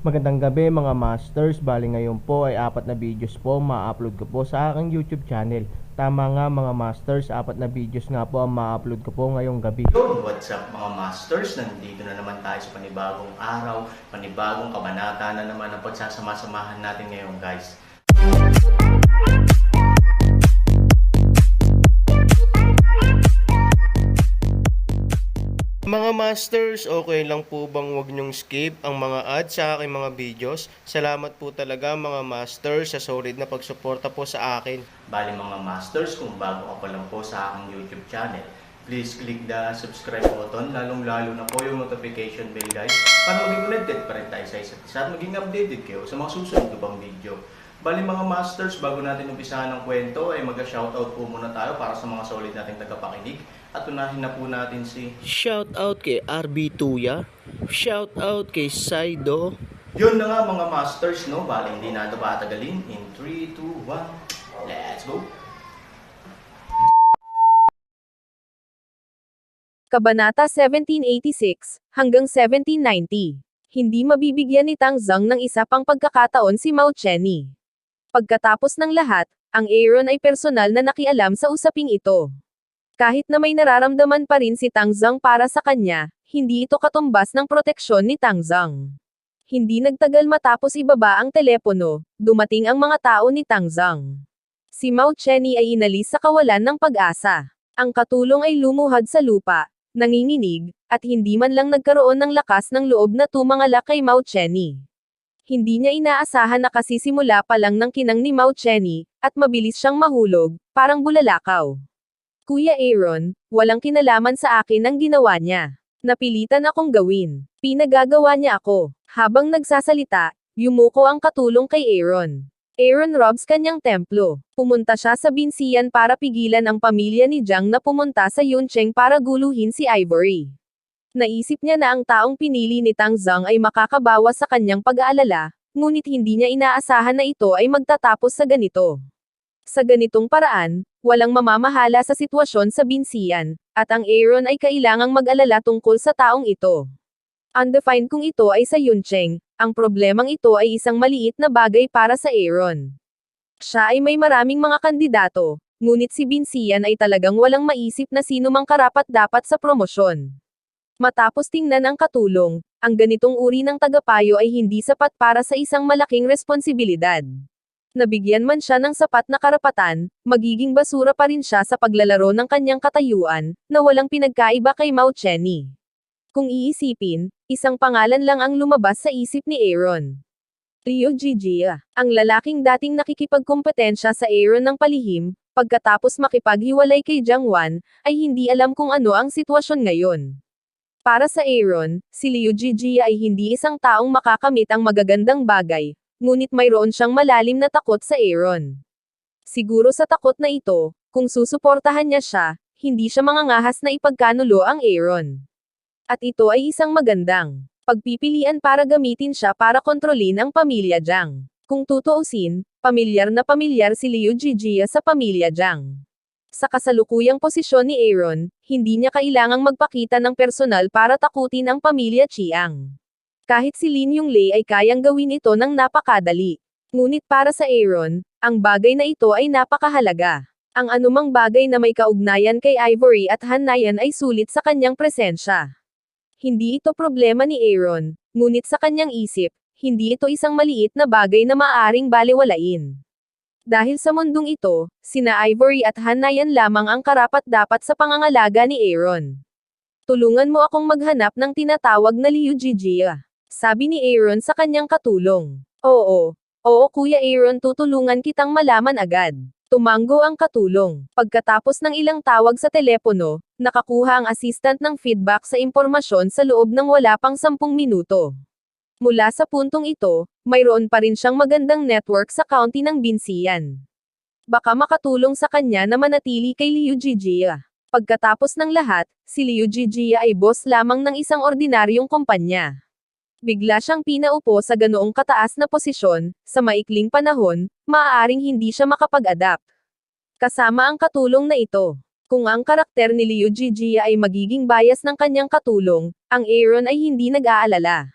Magandang gabi mga masters, bali ngayon po ay apat na videos po ma-upload ko po sa aking YouTube channel. Tama nga mga masters, apat na videos nga po ang ma-upload ko po ngayong gabi. Yun, what's up mga masters? Nandito na naman tayo sa panibagong araw, panibagong kabanata na naman ang pagsasama-samahan natin ngayon guys. Mga masters, okay lang po bang wag nyong skip ang mga ads sa aking mga videos? Salamat po talaga mga masters sa solid na pagsuporta po sa akin. Bali mga masters, kung bago ka pa lang po sa aking YouTube channel, please click the subscribe button, lalong-lalo na po yung notification bell guys, para maging connected pa rin tayo sa isa't isa at maging updated kayo sa mga susunod ko pang video. Bali mga masters, bago natin umpisahan ng kwento, ay mag-shoutout po muna tayo para sa mga solid nating tagapakinig. At unahin na po natin si Shout out kay RB Tuya, shout out kay Saido, Yun na nga mga masters, no? Bali, hindi na ito patagalin. In 3, 2, 1, let's go! Kabanata 1786 hanggang 1790. Hindi mabibigyan ni Tang Zhang ng isa pang pagkakataon si Mao Cheney. Pagkatapos ng lahat, ang Aaron ay personal na nakialam sa usaping ito. Kahit na may nararamdaman pa rin si Tang Zhang para sa kanya, hindi ito katumbas ng proteksyon ni Tang Zhang. Hindi nagtagal matapos ibaba ang telepono, dumating ang mga tao ni Tang Zhang. Si Mao Cheney ay inalis sa kawalan ng pag-asa. Ang katulong ay lumuhad sa lupa, nanginginig, at hindi man lang nagkaroon ng lakas ng loob na tumangalak kay Mao Cheney. Hindi niya inaasahan na kasi simula pa lang ng kinang ni Mao Cheney, at mabilis siyang mahulog, parang bulalakaw. Kuya Aaron, walang kinalaman sa akin ang ginawa niya. Napilitan akong gawin. Pinagagawa niya ako. Habang nagsasalita, yumuko ang katulong kay Aaron. Aaron robs kanyang templo. Pumunta siya sa binsiyan para pigilan ang pamilya ni Jiang na pumunta sa Yuncheng para guluhin si Ivory. Naisip niya na ang taong pinili ni Tang Zhang ay makakabawas sa kanyang pag-aalala, ngunit hindi niya inaasahan na ito ay magtatapos sa ganito. Sa ganitong paraan, walang mamamahala sa sitwasyon sa binsiyan, at ang Aaron ay kailangang mag-alala tungkol sa taong ito. Undefined kung ito ay sa Yuncheng, ang problemang ito ay isang maliit na bagay para sa Aaron. Siya ay may maraming mga kandidato, ngunit si Binsiyan ay talagang walang maisip na sino mang karapat dapat sa promosyon. Matapos tingnan ang katulong, ang ganitong uri ng tagapayo ay hindi sapat para sa isang malaking responsibilidad. Nabigyan man siya ng sapat na karapatan, magiging basura pa rin siya sa paglalaro ng kanyang katayuan, na walang pinagkaiba kay Mao Cheney. Kung iisipin, isang pangalan lang ang lumabas sa isip ni Aaron. Rio Gigia, ang lalaking dating nakikipagkompetensya sa Aaron ng palihim, pagkatapos makipaghiwalay kay Jiang Wan, ay hindi alam kung ano ang sitwasyon ngayon. Para sa Aaron, si Liu Gigia ay hindi isang taong makakamit ang magagandang bagay, ngunit mayroon siyang malalim na takot sa Aaron. Siguro sa takot na ito, kung susuportahan niya siya, hindi siya mangangahas na ipagkanulo ang Aaron. At ito ay isang magandang pagpipilian para gamitin siya para kontrolin ang pamilya Jiang. Kung tutuusin, pamilyar na pamilyar si Liu Gigia sa pamilya Jiang. Sa kasalukuyang posisyon ni Aaron, hindi niya kailangang magpakita ng personal para takutin ang pamilya Chiang. Kahit si Lin Yung Lei ay kayang gawin ito ng napakadali. Ngunit para sa Aaron, ang bagay na ito ay napakahalaga. Ang anumang bagay na may kaugnayan kay Ivory at Hanayan ay sulit sa kanyang presensya. Hindi ito problema ni Aaron, ngunit sa kanyang isip, hindi ito isang maliit na bagay na maaring baliwalain. Dahil sa mundong ito, sina Ivory at Hanayan lamang ang karapat dapat sa pangangalaga ni Aaron. Tulungan mo akong maghanap ng tinatawag na Liu Gigia. Sabi ni Aaron sa kanyang katulong. Oo. Oo Kuya Aaron tutulungan kitang malaman agad. Tumanggo ang katulong. Pagkatapos ng ilang tawag sa telepono, nakakuha ang assistant ng feedback sa impormasyon sa loob ng wala pang sampung minuto. Mula sa puntong ito, mayroon pa rin siyang magandang network sa county ng Binsiyan. Baka makatulong sa kanya na manatili kay Liu Gigia. Pagkatapos ng lahat, si Liu Gigia ay boss lamang ng isang ordinaryong kumpanya. Bigla siyang pinaupo sa ganoong kataas na posisyon, sa maikling panahon, maaaring hindi siya makapag-adapt. Kasama ang katulong na ito. Kung ang karakter ni Liu Gigia ay magiging bias ng kanyang katulong, ang Aaron ay hindi nag-aalala.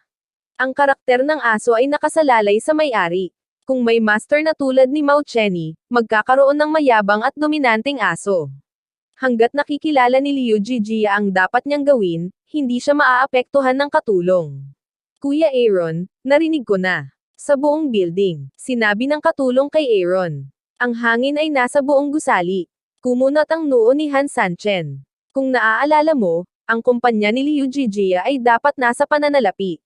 Ang karakter ng aso ay nakasalalay sa may-ari. Kung may master na tulad ni Mao Cheney, magkakaroon ng mayabang at dominanteng aso. Hanggat nakikilala ni Liu Jijia ang dapat niyang gawin, hindi siya maaapektuhan ng katulong. Kuya Aaron, narinig ko na. Sa buong building, sinabi ng katulong kay Aaron. Ang hangin ay nasa buong gusali. Kumunat ang noo ni Han Sanchen. Kung naaalala mo, ang kumpanya ni Liu Jijia ay dapat nasa pananalapi.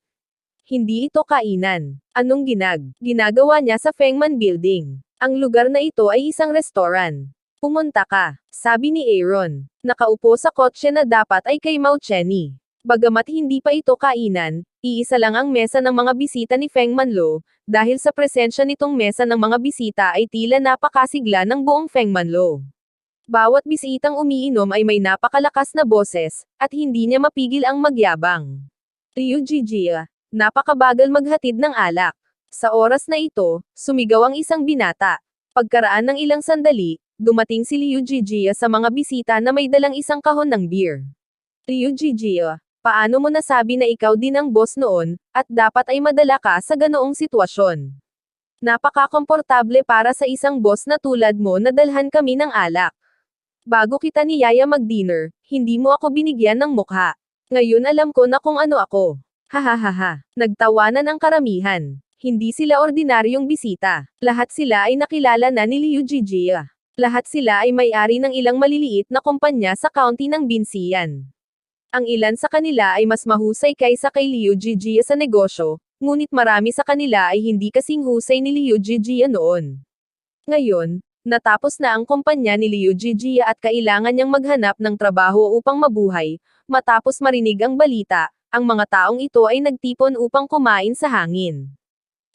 Hindi ito kainan. Anong ginag? Ginagawa niya sa Fengman Building. Ang lugar na ito ay isang restaurant. Pumunta ka, sabi ni Aaron. Nakaupo sa kotse na dapat ay kay Mao Cheney. Bagamat hindi pa ito kainan, iisa lang ang mesa ng mga bisita ni Feng Manlo, dahil sa presensya nitong mesa ng mga bisita ay tila napakasigla ng buong Feng Manlo. Bawat bisitang umiinom ay may napakalakas na boses, at hindi niya mapigil ang magyabang. Ryu Jijia, napakabagal maghatid ng alak. Sa oras na ito, sumigaw ang isang binata. Pagkaraan ng ilang sandali, dumating si Liu Jijia sa mga bisita na may dalang isang kahon ng beer. Liu Jijia, paano mo nasabi na ikaw din ang boss noon, at dapat ay madala ka sa ganoong sitwasyon? Napaka-komportable para sa isang boss na tulad mo na dalhan kami ng alak. Bago kita niyaya mag-dinner, hindi mo ako binigyan ng mukha. Ngayon alam ko na kung ano ako. Hahaha. Nagtawanan ang karamihan. Hindi sila ordinaryong bisita. Lahat sila ay nakilala na ni Liu Jijia. Lahat sila ay may-ari ng ilang maliliit na kumpanya sa county ng Binsiyan. Ang ilan sa kanila ay mas mahusay kaysa kay Liu Jijia sa negosyo, ngunit marami sa kanila ay hindi kasing husay ni Liu Jijia noon. Ngayon, natapos na ang kumpanya ni Liu Jijia at kailangan niyang maghanap ng trabaho upang mabuhay, matapos marinig ang balita, ang mga taong ito ay nagtipon upang kumain sa hangin.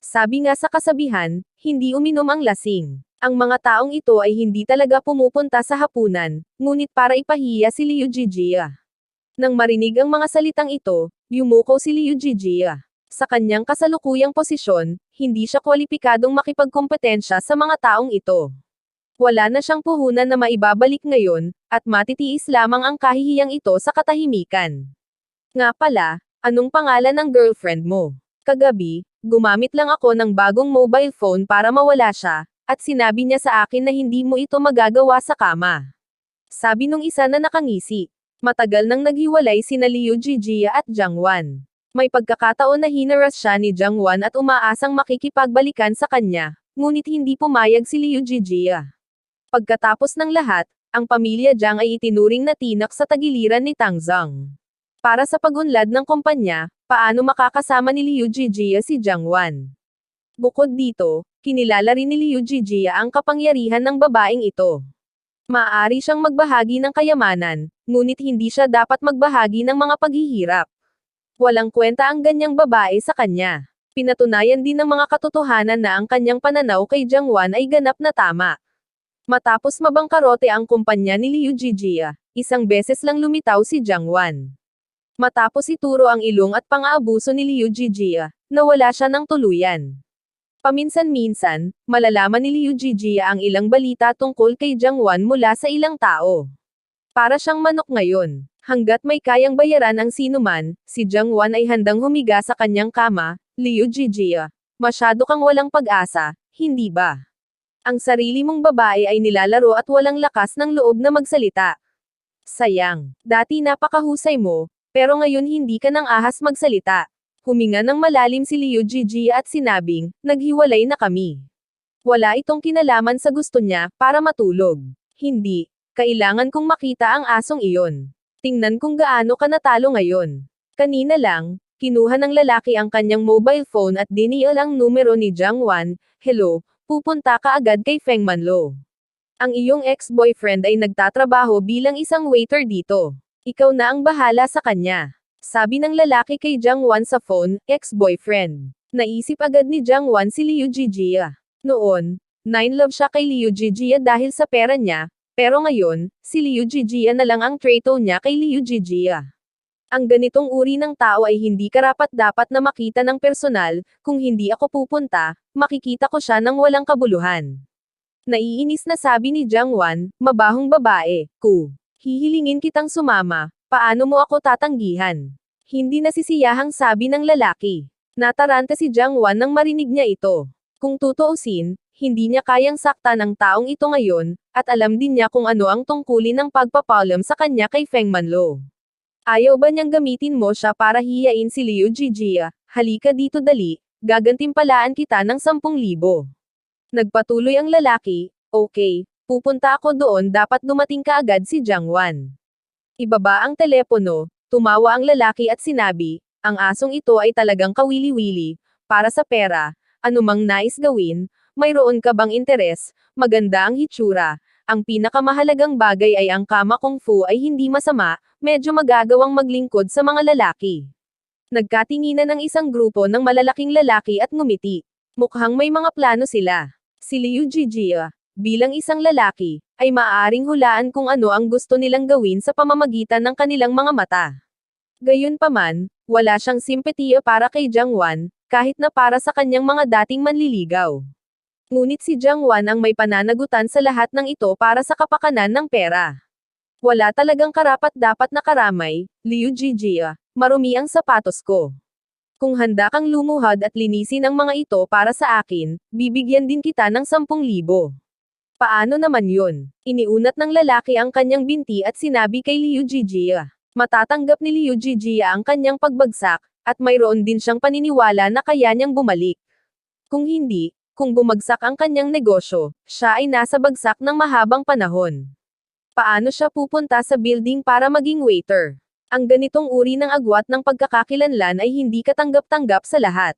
Sabi nga sa kasabihan, hindi uminom ang lasing. Ang mga taong ito ay hindi talaga pumupunta sa hapunan, ngunit para ipahiya si Liu Jijia. Nang marinig ang mga salitang ito, yumuko si Liu Jijia. Sa kanyang kasalukuyang posisyon, hindi siya kwalipikadong makipagkompetensya sa mga taong ito. Wala na siyang puhunan na maibabalik ngayon, at matitiis lamang ang kahihiyang ito sa katahimikan. Nga pala, anong pangalan ng girlfriend mo? Kagabi, gumamit lang ako ng bagong mobile phone para mawala siya, at sinabi niya sa akin na hindi mo ito magagawa sa kama. Sabi nung isa na nakangisi. Matagal nang naghiwalay sina Liu Jijia at Jiang Wan. May pagkakataon na hinaras siya ni Jiang Wan at umaasang makikipagbalikan sa kanya, ngunit hindi pumayag si Liu Jijia. Pagkatapos ng lahat, ang pamilya Jiang ay itinuring na tinak sa tagiliran ni Tang Zhang. Para sa pagunlad ng kumpanya, paano makakasama ni Liu Jijia si Jiang Wan? Bukod dito, kinilala rin ni Liu Jijia ang kapangyarihan ng babaeng ito. Maaari siyang magbahagi ng kayamanan, ngunit hindi siya dapat magbahagi ng mga paghihirap. Walang kwenta ang ganyang babae sa kanya. Pinatunayan din ng mga katotohanan na ang kanyang pananaw kay Jiang Wan ay ganap na tama. Matapos mabangkarote ang kumpanya ni Liu Jijia, isang beses lang lumitaw si Jiang Wan. Matapos ituro ang ilong at pang-aabuso ni Liu Jijia, nawala siya ng tuluyan. Paminsan-minsan, malalaman ni Liu Jijia ang ilang balita tungkol kay Jiang Wan mula sa ilang tao. Para siyang manok ngayon. Hanggat may kayang bayaran ang sinuman, si Jiang Wan ay handang humiga sa kanyang kama, Liu Jijia. Masyado kang walang pag-asa, hindi ba? Ang sarili mong babae ay nilalaro at walang lakas ng loob na magsalita. Sayang, dati napakahusay mo, pero ngayon hindi ka nang ahas magsalita. Huminga ng malalim si Liu Jiji at sinabing, naghiwalay na kami. Wala itong kinalaman sa gusto niya, para matulog. Hindi, kailangan kong makita ang asong iyon. Tingnan kung gaano ka natalo ngayon. Kanina lang, kinuha ng lalaki ang kanyang mobile phone at dinial ang numero ni Jiang Wan, Hello, pupunta ka agad kay Feng Manlo. Ang iyong ex-boyfriend ay nagtatrabaho bilang isang waiter dito. Ikaw na ang bahala sa kanya. Sabi ng lalaki kay Jiang Wan sa phone, ex-boyfriend. Naisip agad ni Jiang Wan si Liu Jijia. Noon, nine love siya kay Liu Jijia dahil sa pera niya, pero ngayon, si Liu Jijia na lang ang trato niya kay Liu Jijia. Ang ganitong uri ng tao ay hindi karapat dapat na makita ng personal, kung hindi ako pupunta, makikita ko siya ng walang kabuluhan. Naiinis na sabi ni Jiang Wan, mabahong babae, ku. Hihilingin kitang sumama, paano mo ako tatanggihan? Hindi nasisiyahang sabi ng lalaki. Nataranta si Jiang Wan nang marinig niya ito. Kung tutuusin, hindi niya kayang sakta ng taong ito ngayon, at alam din niya kung ano ang tungkulin ng pagpapalam sa kanya kay Feng Manlo. Ayaw ba niyang gamitin mo siya para hiyain si Liu Jijia? Halika dito dali, gagantimpalaan kita ng 10,000. Nagpatuloy ang lalaki, okay, pupunta ako doon dapat dumating ka agad si Jiang Wan. Ibaba ang telepono, tumawa ang lalaki at sinabi, ang asong ito ay talagang kawili-wili, para sa pera, anumang nais gawin, mayroon ka bang interes, maganda ang hitsura, ang pinakamahalagang bagay ay ang kama kung fu ay hindi masama, medyo magagawang maglingkod sa mga lalaki. Nagkatinginan ng isang grupo ng malalaking lalaki at ngumiti. Mukhang may mga plano sila. Si Liu Jijia, bilang isang lalaki, ay maaaring hulaan kung ano ang gusto nilang gawin sa pamamagitan ng kanilang mga mata. Gayunpaman, wala siyang simpatiya para kay Jiang Wan, kahit na para sa kanyang mga dating manliligaw. Ngunit si Jiang Wan ang may pananagutan sa lahat ng ito para sa kapakanan ng pera. Wala talagang karapat dapat na karamay, Liu Jijia, marumi ang sapatos ko. Kung handa kang lumuhad at linisin ang mga ito para sa akin, bibigyan din kita ng 10,000. Paano naman yun? Iniunat ng lalaki ang kanyang binti at sinabi kay Liu Jijia. Matatanggap ni Liu Jijia ang kanyang pagbagsak, at mayroon din siyang paniniwala na kaya niyang bumalik. Kung hindi, kung bumagsak ang kanyang negosyo, siya ay nasa bagsak ng mahabang panahon. Paano siya pupunta sa building para maging waiter? Ang ganitong uri ng agwat ng pagkakakilanlan ay hindi katanggap-tanggap sa lahat.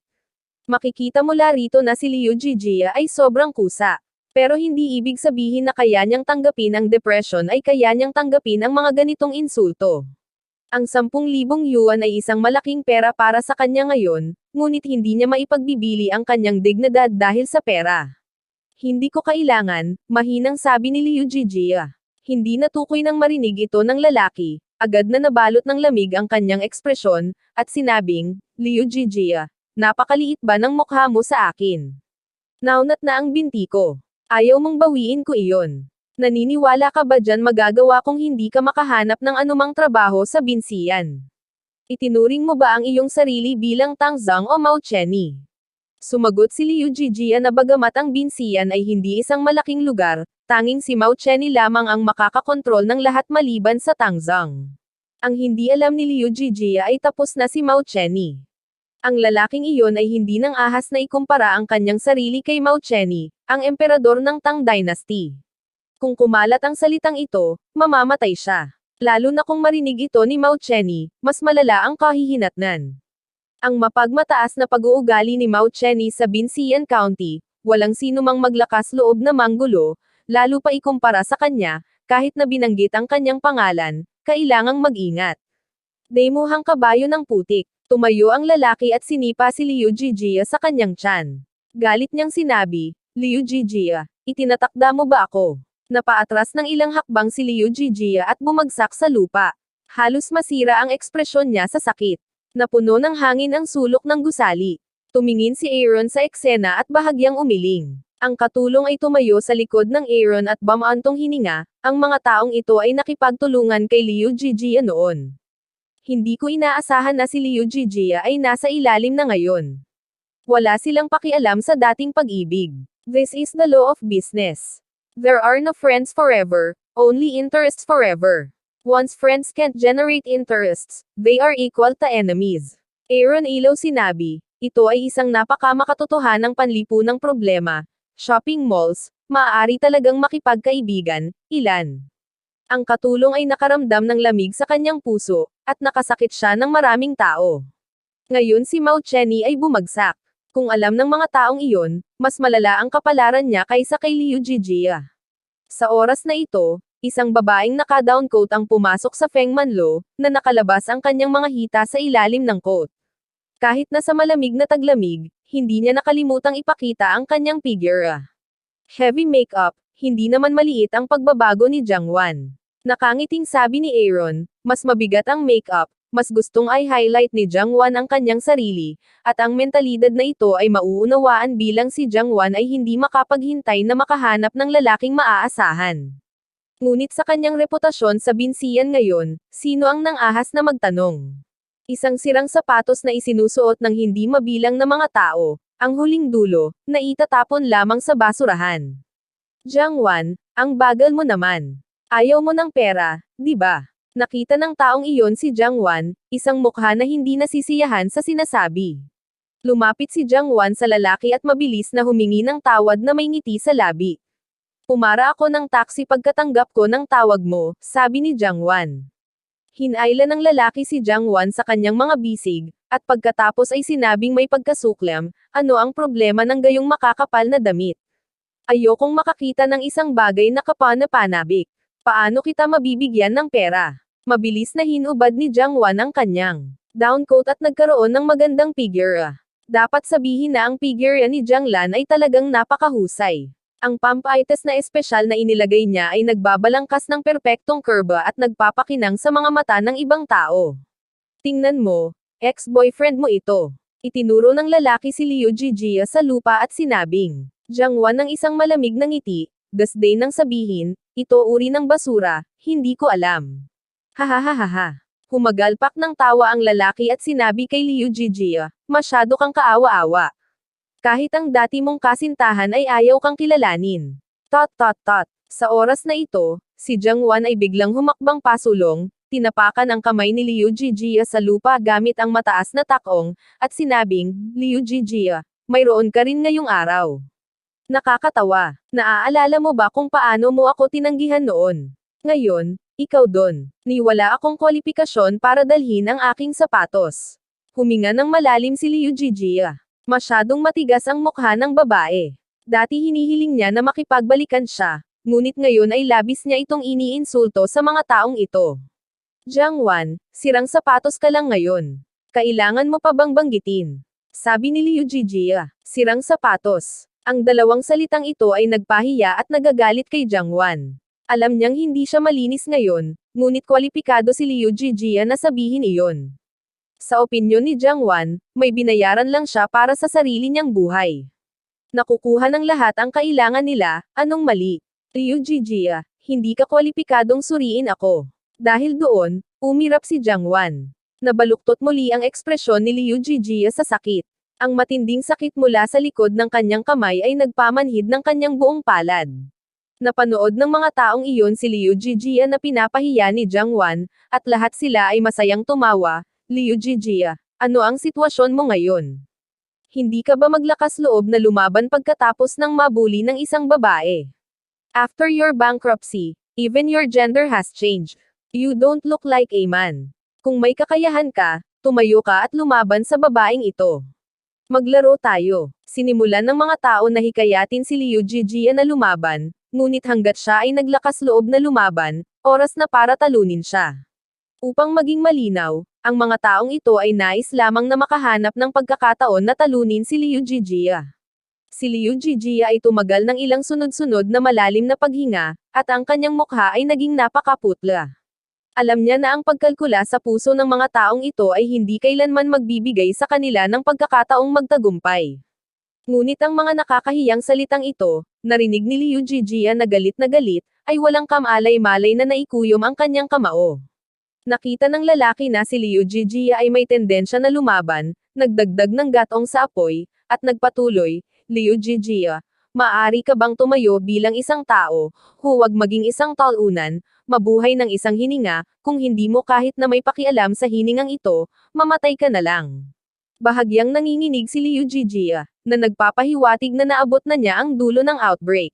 Makikita mula rito na si Liu Jijia ay sobrang kusa. Pero hindi ibig sabihin na kaya niyang tanggapin ang depression ay kaya niyang tanggapin ang mga ganitong insulto. Ang 10,000 yuan ay isang malaking pera para sa kanya ngayon, ngunit hindi niya maipagbibili ang kanyang dignidad dahil sa pera. Hindi ko kailangan, mahinang sabi ni Liu Jijia. Hindi natukoy nang marinig ito ng lalaki, agad na nabalot ng lamig ang kanyang ekspresyon, at sinabing, Liu Jijia, napakaliit ba ng mukha mo sa akin? Naunat na ang binti ko. Ayaw mong bawiin ko iyon. Naniniwala ka ba dyan magagawa kung hindi ka makahanap ng anumang trabaho sa binsiyan? Itinuring mo ba ang iyong sarili bilang Tangzang o Mao Chenny? Sumagot si Liu Jijia na bagamat ang binsiyan ay hindi isang malaking lugar, tanging si Mao Chenny lamang ang makakakontrol ng lahat maliban sa Tangzang. Ang hindi alam ni Liu Jijia ay tapos na si Mao Chenny. Ang lalaking iyon ay hindi nang ahas na ikumpara ang kanyang sarili kay Mao Chenny, ang emperador ng Tang Dynasty. Kung kumalat ang salitang ito, mamamatay siya. Lalo na kung marinig ito ni Mao Chenny, mas malala ang kahihinatnan. Ang mapagmataas na pag-uugali ni Mao Chenny sa Binsian County, walang sino mang maglakas loob na manggulo, lalo pa ikumpara sa kanya, kahit na binanggit ang kanyang pangalan, kailangang mag-ingat. Demuhang kabayo ng putik, tumayo ang lalaki at sinipa si Liu Jijia sa kanyang tiyan. Galit niyang sinabi, Liu Jijia, itinatakda mo ba ako? Napaatras ng ilang hakbang si Liu Jijia at bumagsak sa lupa. Halos masira ang ekspresyon niya sa sakit. Napuno ng hangin ang sulok ng gusali. Tumingin si Aaron sa eksena at bahagyang umiling. Ang katulong ay tumayo sa likod ng Aaron at bamaantong hininga, ang mga taong ito ay nakipagtulungan kay Liu Jijia noon. Hindi ko inaasahan na si Liu Jijia ay nasa ilalim na ngayon. Wala silang pakialam sa dating pag-ibig. This is the law of business. There are no friends forever, only interests forever. Once friends can't generate interests, they are equal to enemies. Aaron Ilaw sinabi, ito ay isang napakamakatotohanang panlipunang problema. Shopping malls, maaari talagang makipagkaibigan, ilan. Ang katulong ay nakaramdam ng lamig sa kanyang puso, at nakasakit siya ng maraming tao. Ngayon si Mao Chenny ay bumagsak. Kung alam ng mga taong iyon, mas malala ang kapalaran niya kaysa kay Liu Jijia. Sa oras na ito, isang babaeng naka-down coat ang pumasok sa Feng Manlo, na nakalabas ang kanyang mga hita sa ilalim ng coat. Kahit na sa malamig na taglamig, hindi niya nakalimutang ipakita ang kanyang figure. Heavy makeup, hindi naman maliit ang pagbabago ni Jiang Wan. Nakangiting sabi ni Aaron, mas mabigat ang makeup, mas gustong ay highlight ni Jiang Wan ang kanyang sarili, at ang mentalidad na ito ay mauunawaan bilang si Jiang Wan ay hindi makapaghintay na makahanap ng lalaking maaasahan. Ngunit sa kanyang reputasyon sa binsiyan ngayon, sino ang nang ahas na magtanong? Isang sirang sapatos na isinusuot ng hindi mabilang na mga tao, ang huling dulo, na itatapon lamang sa basurahan. Jiang Wan, ang bagal mo naman. Ayaw mo ng pera, di ba? Nakita ng taong iyon si Jiang Wan, isang mukha na hindi nasisiyahan sa sinasabi. Lumapit si Jiang Wan sa lalaki at mabilis na humingi ng tawad na may ngiti sa labi. Pumara ako ng taxi pagkatanggap ko ng tawag mo, sabi ni Jiang Wan. Hinayla ng lalaki si Jiang Wan sa kanyang mga bisig, at pagkatapos ay sinabing may pagkasuklam, ano ang problema ng gayong makakapal na damit. Ayokong makakita ng isang bagay na kapana-panabik. Paano kita mabibigyan ng pera? Mabilis na hinubad ni Jiang Wan ang kanyang downcoat at nagkaroon ng magandang figure. Dapat sabihin na ang figure ni Jiang Lan ay talagang napakahusay. Ang pampites na espesyal na inilagay niya ay nagbabalangkas ng perpektong kurba at nagpapakinang sa mga mata ng ibang tao. Tingnan mo, ex-boyfriend mo ito. Itinuro ng lalaki si Liu Jijia sa lupa at sinabing, Jiang Wan ng isang malamig na ngiti, dasday nang sabihin, ito uri ng basura, hindi ko alam. Hahaha. Humagalpak ng tawa ang lalaki at sinabi kay Liu Jijia, masyado kang kaawa-awa. Kahit ang dati mong kasintahan ay ayaw kang kilalanin. Tot tot tot. Sa oras na ito, si Jiang Wan ay biglang humakbang pasulong, tinapakan ang kamay ni Liu Jijia sa lupa gamit ang mataas na takong, at sinabing, Liu Jijia, mayroon ka rin ngayong araw. Nakakatawa. Naaalala mo ba kung paano mo ako tinanggihan noon? Ngayon, ikaw don. Niwala akong kwalifikasyon para dalhin ang aking sapatos. Huminga ng malalim si Liu Jijia. Masyadong matigas ang mukha ng babae. Dati hinihiling niya na makipagbalikan siya, ngunit ngayon ay labis niya itong iniinsulto sa mga taong ito. Jiang Wan, sirang sapatos ka lang ngayon. Kailangan mo pa bang banggitin? Sabi ni Liu Jijia, sirang sapatos. Ang dalawang salitang ito ay nagpahiya at nagagalit kay Jiang Wan. Alam niyang hindi siya malinis ngayon, ngunit kwalipikado si Liu Jijia na sabihin iyon. Sa opinyon ni Jiang Wan, may binayaran lang siya para sa sarili niyang buhay. Nakukuha ng lahat ang kailangan nila, anong mali? Liu Jijia, hindi ka kwalipikadong suriin ako. Dahil doon, umirap si Jiang Wan. Nabaluktot muli ang ekspresyon ni Liu Jijia sa sakit. Ang matinding sakit mula sa likod ng kanyang kamay ay nagpamanhid ng kanyang buong palad. Napanood ng mga taong iyon si Liu Jijia na pinapahiya ni Jiang Wan, at lahat sila ay masayang tumawa, Liu Jijia, ano ang sitwasyon mo ngayon? Hindi ka ba maglakas loob na lumaban pagkatapos ng mabuli ng isang babae? After your bankruptcy, even your gender has changed. You don't look like a man. Kung may kakayahan ka, tumayo ka at lumaban sa babaeng ito. Maglaro tayo. Sinimulan ng mga tao na hikayatin si Liu Jijia na lumaban, ngunit hanggat siya ay naglakas loob na lumaban, oras na para talunin siya. Upang maging malinaw, ang mga taong ito ay nais lamang na makahanap ng pagkakataon na talunin si Liu Jijia. Si Liu Jijia ay tumagal ng ilang sunod-sunod na malalim na paghinga, at ang kanyang mukha ay naging napakaputla. Alam niya na ang pagkalkula sa puso ng mga taong ito ay hindi kailanman magbibigay sa kanila ng pagkakataong magtagumpay. Ngunit ang mga nakakahiyang salitang ito, narinig ni Liu Jijia na galit na galit, ay walang kamalay-malay na naikuyom ang kanyang kamao. Nakita ng lalaki na si Liu Jijia ay may tendensya na lumaban, nagdagdag ng gatong sa apoy, at nagpatuloy, Liu Jijia, maari ka bang tumayo bilang isang tao, huwag maging isang talunan, mabuhay ng isang hininga, kung hindi mo kahit na may pakialam sa hiningang ito, mamatay ka na lang. Bahagyang nanginginig si Liu Jijia, na nagpapahiwatig na naabot na niya ang dulo ng outbreak.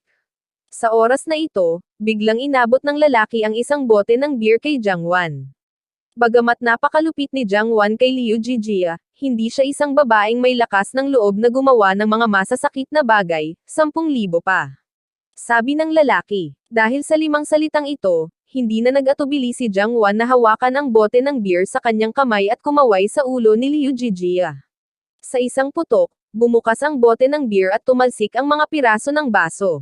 Sa oras na ito, biglang inabot ng lalaki ang isang bote ng beer kay Jiang Wan. Bagamat napakalupit ni Jiang Wan kay Liu Jijia, hindi siya isang babaeng may lakas ng loob na gumawa ng mga masasakit na bagay, 10,000 pa. Sabi ng lalaki, dahil sa limang salitang ito, hindi na nag-atubili si Jiang Wan na hawakan ang bote ng beer sa kanyang kamay at kumaway sa ulo ni Liu Jijia. Sa isang putok, bumukas ang bote ng beer at tumalsik ang mga piraso ng baso.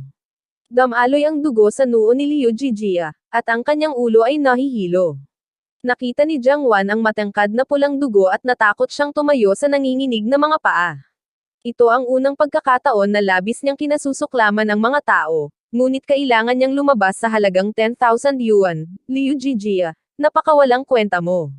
Damaloy ang dugo sa noo ni Liu Jijia, at ang kanyang ulo ay nahihilo. Nakita ni Jiang Wan ang matangkad na pulang dugo at natakot siyang tumayo sa nanginginig na mga paa. Ito ang unang pagkakataon na labis niyang kinasusuklaman ng mga tao, ngunit kailangan niyang lumabas sa halagang 10,000 yuan, Liu Jijia, napakawalang kwenta mo.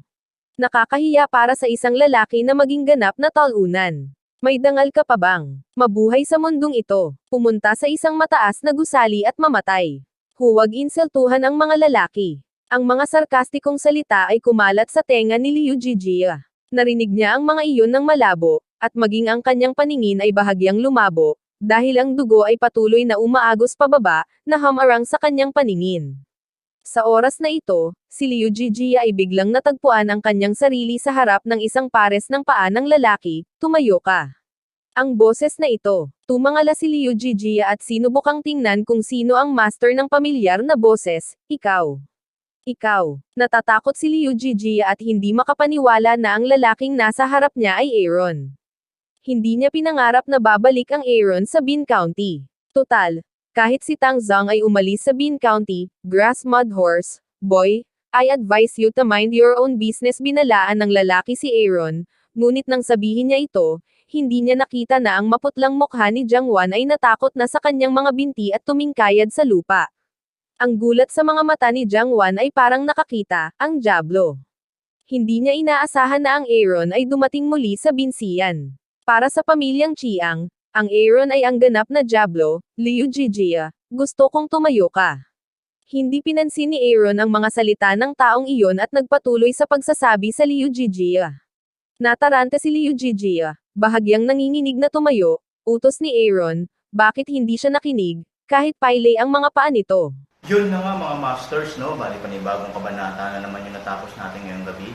Nakakahiya para sa isang lalaki na maging ganap na talunan. May dangal ka pa bang? Mabuhay sa mundong ito. Pumunta sa isang mataas na gusali at mamatay. Huwag insultuhan ang mga lalaki. Ang mga sarkastikong salita ay kumalat sa tenga ni Liu Jijia. Narinig niya ang mga iyon ng malabo, at maging ang kanyang paningin ay bahagyang lumabo, dahil ang dugo ay patuloy na umaagos pababa, na hamarang sa kanyang paningin. Sa oras na ito, si Liu Jijia ay biglang natagpuan ang kanyang sarili sa harap ng isang pares ng paa ng lalaki, tumayo ka. Ang boses na ito, tumangala si Liu Jijia at sinubukang tingnan kung sino ang master ng pamilyar na boses, ikaw. Ikaw. Natatakot si Liu Jijia at hindi makapaniwala na ang lalaking nasa harap niya ay Aaron. Hindi niya pinangarap na babalik ang Aaron sa Bin County. Total, kahit si Tang Zhang ay umalis sa Bin County, Grass Mud Horse, Boy, I advise you to mind your own business binalaan ng lalaki si Aaron, ngunit nang sabihin niya ito, hindi niya nakita na ang maputlang mukha ni Jiang Wan ay natakot na sa kanyang mga binti at tumingkayad sa lupa. Ang gulat sa mga mata ni Jiang Wan ay parang nakakita, ang Diablo. Hindi niya inaasahan na ang Aaron ay dumating muli sa binsiyan. Para sa pamilyang Chiang, ang Aaron ay ang ganap na Diablo, Liu Jijia, gusto kong tumayo ka. Hindi pinansin ni Aaron ang mga salita ng taong iyon at nagpatuloy sa pagsasabi sa Liu Jijia. Natarante si Liu Jijia, bahagyang nanginginig na tumayo, utos ni Aaron, bakit hindi siya nakinig, kahit paile ang mga paa nito. Yun na nga mga masters, no? Bali panibagong kabanata na naman yung natapos natin ngayong gabi.